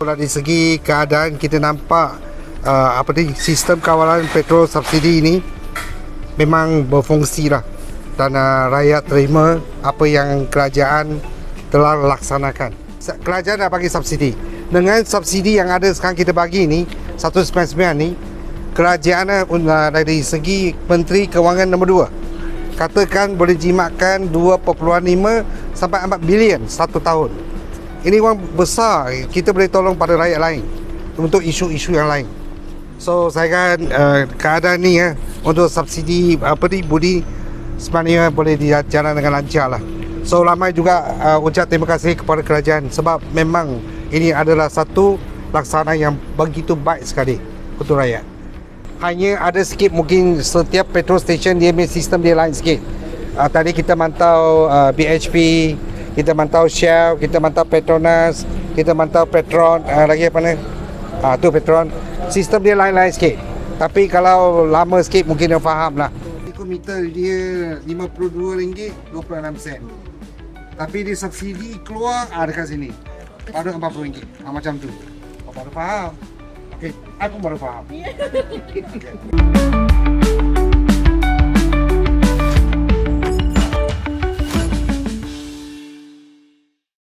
Dari segi keadaan kita nampak uh, apa ni sistem kawalan petrol subsidi ini memang berfungsi lah dan uh, rakyat terima apa yang kerajaan telah laksanakan. Sa- Kerajaan dah bagi subsidi. Dengan subsidi yang ada sekarang kita bagi ni 199 ni kerajaan uh, dari segi Menteri Kewangan nombor 2 katakan boleh jimatkan 2.5 sampai 4 bilion satu tahun. Ini wang besar kita boleh tolong pada rakyat lain untuk isu-isu yang lain. So saya kan uh, keadaan ni ya untuk subsidi apa ni budi sebenarnya boleh dijalan dengan lancar lah. So ramai juga uh, ucap terima kasih kepada kerajaan sebab memang ini adalah satu laksana yang begitu baik sekali untuk rakyat. Hanya ada sikit mungkin setiap petrol station dia punya sistem dia lain sikit. Uh, tadi kita mantau uh, BHP, kita mantau Shell, kita mantau Petronas, kita mantau Petron, uh, lagi apa ni? Ah tu Petron. Sistem dia lain-lain sikit. Tapi kalau lama sikit mungkin dia faham lah. Meter dia RM52.26 sen. Tapi dia subsidi keluar ah, dekat sini. Baru RM40. Ah, macam tu. Baru faham. Ako marupaham.